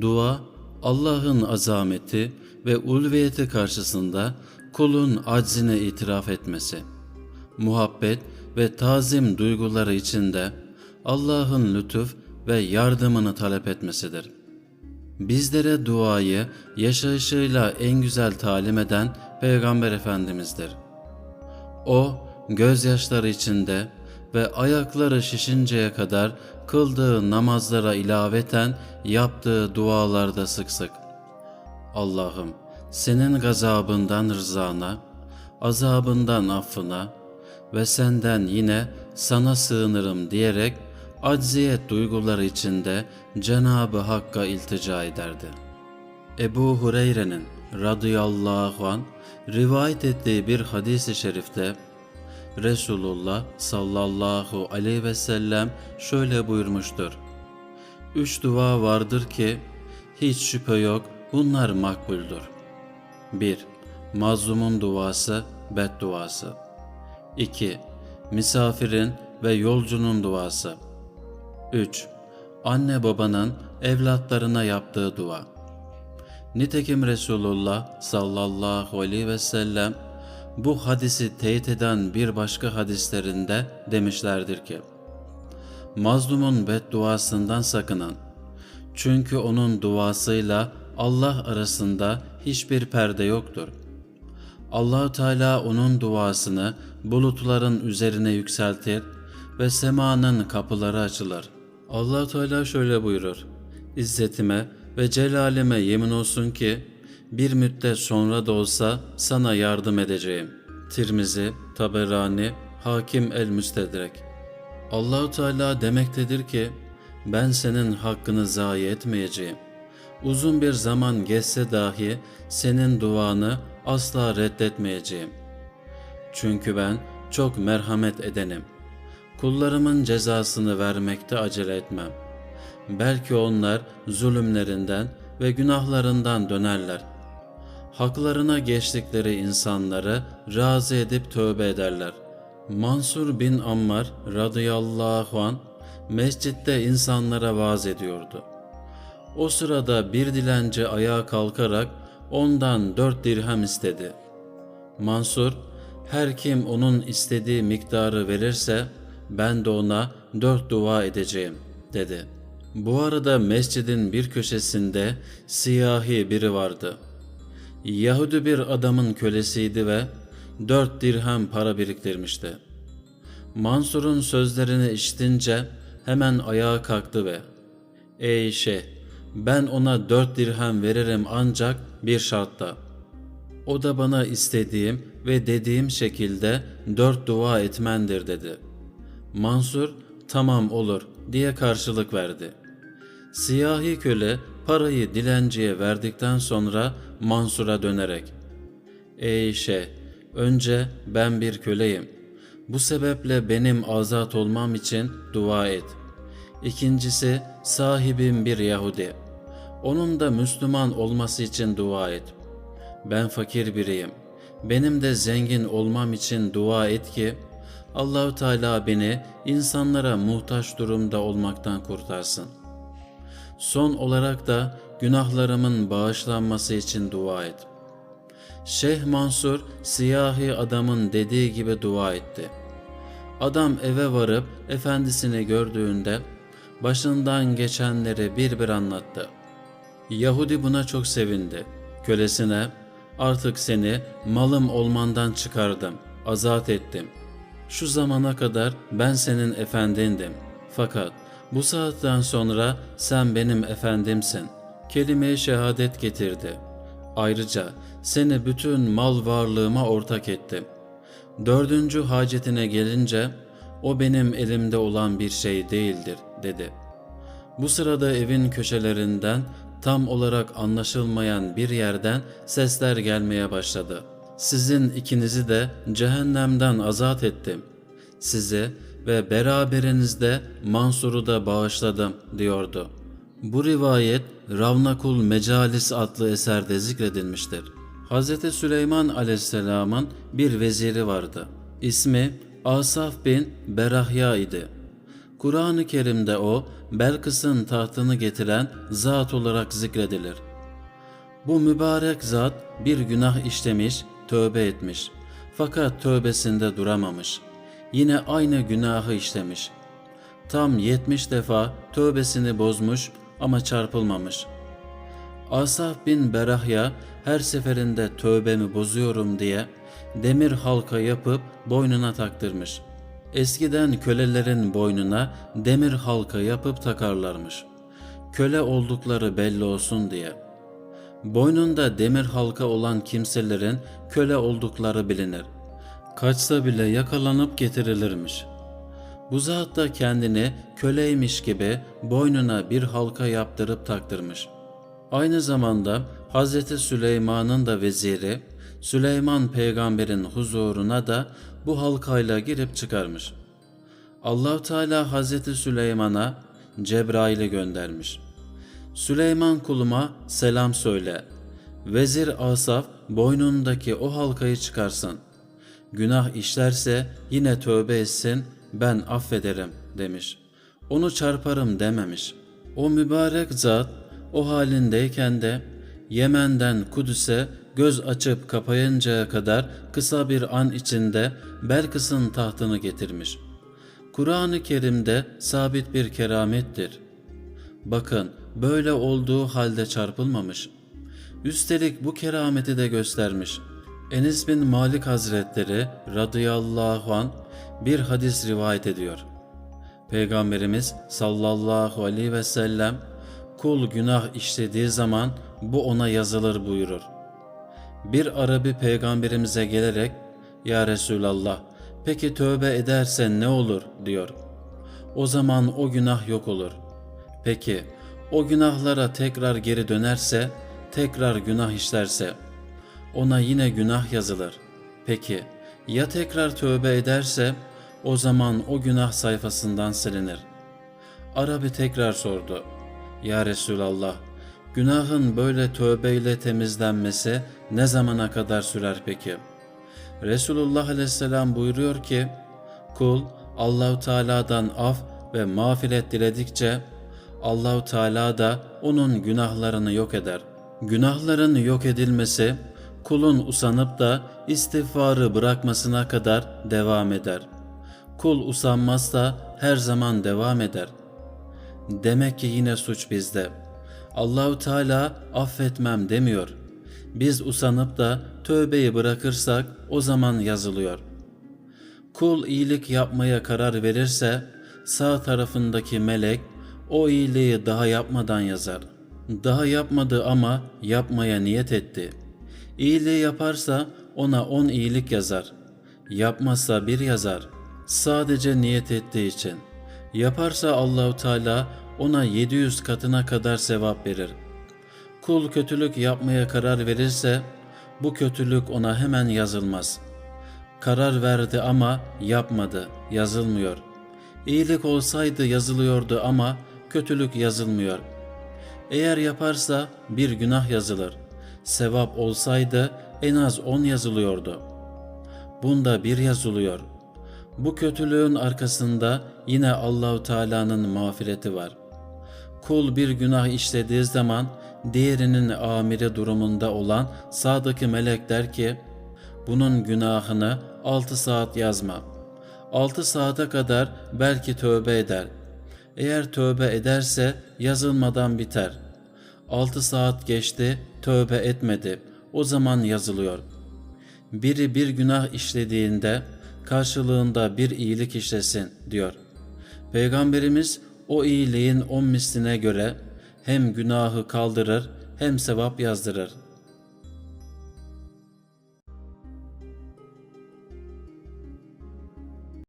Dua, Allah'ın azameti ve ulviyeti karşısında kulun aczine itiraf etmesi. Muhabbet ve tazim duyguları içinde Allah'ın lütuf ve yardımını talep etmesidir. Bizlere duayı yaşayışıyla en güzel talim eden Peygamber Efendimiz'dir. O, gözyaşları içinde ve ayakları şişinceye kadar kıldığı namazlara ilaveten yaptığı dualarda sık sık Allah'ım senin gazabından rızana, azabından affına ve senden yine sana sığınırım diyerek acziyet duyguları içinde Cenabı Hakk'a iltica ederdi. Ebu Hureyre'nin radıyallahu an rivayet ettiği bir hadis-i şerifte Resulullah sallallahu aleyhi ve sellem şöyle buyurmuştur. Üç dua vardır ki hiç şüphe yok bunlar makbuldür. 1. Mazlumun duası, bedduası. 2. Misafirin ve yolcunun duası. 3. Anne babanın evlatlarına yaptığı dua. Nitekim Resulullah sallallahu aleyhi ve sellem bu hadisi teyit eden bir başka hadislerinde demişlerdir ki, Mazlumun bedduasından sakının. Çünkü onun duasıyla Allah arasında hiçbir perde yoktur. Allahu Teala onun duasını bulutların üzerine yükseltir ve semanın kapıları açılır. Allah Teala şöyle buyurur: İzzetime ve celalime yemin olsun ki bir müddet sonra da olsa sana yardım edeceğim. Tirmizi, Taberani, Hakim el Müstedrek. Allahu Teala demektedir ki ben senin hakkını zayi etmeyeceğim. Uzun bir zaman geçse dahi senin duanı asla reddetmeyeceğim. Çünkü ben çok merhamet edenim. Kullarımın cezasını vermekte acele etmem. Belki onlar zulümlerinden ve günahlarından dönerler. Haklarına geçtikleri insanları razı edip tövbe ederler. Mansur bin Ammar radıyallahu an mescitte insanlara vaaz ediyordu. O sırada bir dilenci ayağa kalkarak ondan dört dirhem istedi. Mansur, her kim onun istediği miktarı verirse ben de ona dört dua edeceğim dedi. Bu arada mescidin bir köşesinde siyahi biri vardı. Yahudi bir adamın kölesiydi ve dört dirhem para biriktirmişti. Mansur'un sözlerini işitince hemen ayağa kalktı ve ''Ey şeyh, ben ona dört dirhem veririm ancak bir şartla. O da bana istediğim ve dediğim şekilde dört dua etmendir dedi. Mansur tamam olur diye karşılık verdi. Siyahi köle parayı dilenciye verdikten sonra Mansur'a dönerek Ey şeyh önce ben bir köleyim. Bu sebeple benim azat olmam için dua et. İkincisi sahibim bir Yahudi. Onun da Müslüman olması için dua et. Ben fakir biriyim. Benim de zengin olmam için dua et ki Allahu Teala beni insanlara muhtaç durumda olmaktan kurtarsın. Son olarak da günahlarımın bağışlanması için dua et. Şeyh Mansur siyahi adamın dediği gibi dua etti. Adam eve varıp efendisini gördüğünde başından geçenleri bir bir anlattı. Yahudi buna çok sevindi. Kölesine artık seni malım olmandan çıkardım, azat ettim. Şu zamana kadar ben senin efendindim. Fakat bu saatten sonra sen benim efendimsin. Kelime-i şehadet getirdi. Ayrıca seni bütün mal varlığıma ortak ettim. Dördüncü hacetine gelince o benim elimde olan bir şey değildir dedi. Bu sırada evin köşelerinden tam olarak anlaşılmayan bir yerden sesler gelmeye başladı. Sizin ikinizi de cehennemden azat ettim. Sizi ve beraberinizde Mansur'u da bağışladım diyordu. Bu rivayet Ravnakul Mecalis adlı eserde zikredilmiştir. Hz. Süleyman aleyhisselamın bir veziri vardı. İsmi Asaf bin Berahya idi. Kur'an-ı Kerim'de o, Belkıs'ın tahtını getiren zat olarak zikredilir. Bu mübarek zat bir günah işlemiş, tövbe etmiş. Fakat tövbesinde duramamış. Yine aynı günahı işlemiş. Tam 70 defa tövbesini bozmuş ama çarpılmamış. Asaf bin Berahya her seferinde tövbemi bozuyorum diye demir halka yapıp boynuna taktırmış. Eskiden kölelerin boynuna demir halka yapıp takarlarmış. Köle oldukları belli olsun diye. Boynunda demir halka olan kimselerin köle oldukları bilinir. Kaçsa bile yakalanıp getirilirmiş. Bu zat da kendini köleymiş gibi boynuna bir halka yaptırıp taktırmış. Aynı zamanda Hz. Süleyman'ın da veziri Süleyman peygamberin huzuruna da bu halkayla girip çıkarmış. Allahu Teala Hazreti Süleyman'a Cebrail'i göndermiş. Süleyman kuluma selam söyle. Vezir Asaf boynundaki o halkayı çıkarsın. Günah işlerse yine tövbe etsin ben affederim demiş. Onu çarparım dememiş. O mübarek zat o halindeyken de Yemen'den Kudüs'e göz açıp kapayıncaya kadar kısa bir an içinde Belkıs'ın tahtını getirmiş. Kur'an-ı Kerim'de sabit bir keramettir. Bakın böyle olduğu halde çarpılmamış. Üstelik bu kerameti de göstermiş. Enes bin Malik Hazretleri radıyallahu an bir hadis rivayet ediyor. Peygamberimiz sallallahu aleyhi ve sellem kul günah işlediği zaman bu ona yazılır buyurur. Bir Arabi peygamberimize gelerek Ya Resulallah peki tövbe edersen ne olur diyor. O zaman o günah yok olur. Peki o günahlara tekrar geri dönerse, tekrar günah işlerse ona yine günah yazılır. Peki ya tekrar tövbe ederse o zaman o günah sayfasından silinir. Arabi tekrar sordu. Ya Resulallah, günahın böyle tövbeyle temizlenmesi ne zamana kadar sürer peki? Resulullah Aleyhisselam buyuruyor ki, kul Allahu Teala'dan af ve mağfiret diledikçe Allahu Teala da onun günahlarını yok eder. Günahların yok edilmesi kulun usanıp da istiğfarı bırakmasına kadar devam eder. Kul usanmazsa her zaman devam eder. Demek ki yine suç bizde. Allahu Teala affetmem demiyor. Biz usanıp da tövbeyi bırakırsak o zaman yazılıyor. Kul iyilik yapmaya karar verirse sağ tarafındaki melek o iyiliği daha yapmadan yazar. Daha yapmadı ama yapmaya niyet etti. İyiliği yaparsa ona on iyilik yazar. Yapmazsa bir yazar. Sadece niyet ettiği için. Yaparsa Allahu Teala ona 700 katına kadar sevap verir. Kul kötülük yapmaya karar verirse bu kötülük ona hemen yazılmaz. Karar verdi ama yapmadı, yazılmıyor. İyilik olsaydı yazılıyordu ama kötülük yazılmıyor. Eğer yaparsa bir günah yazılır. Sevap olsaydı en az on yazılıyordu. Bunda bir yazılıyor. Bu kötülüğün arkasında yine Allahu Teala'nın mağfireti var. Kul bir günah işlediği zaman diğerinin amiri durumunda olan sağdaki melek der ki bunun günahını altı saat yazma. Altı saate kadar belki tövbe eder. Eğer tövbe ederse yazılmadan biter. Altı saat geçti, tövbe etmedi. O zaman yazılıyor. Biri bir günah işlediğinde karşılığında bir iyilik işlesin diyor. Peygamberimiz o iyiliğin on misline göre hem günahı kaldırır hem sevap yazdırır.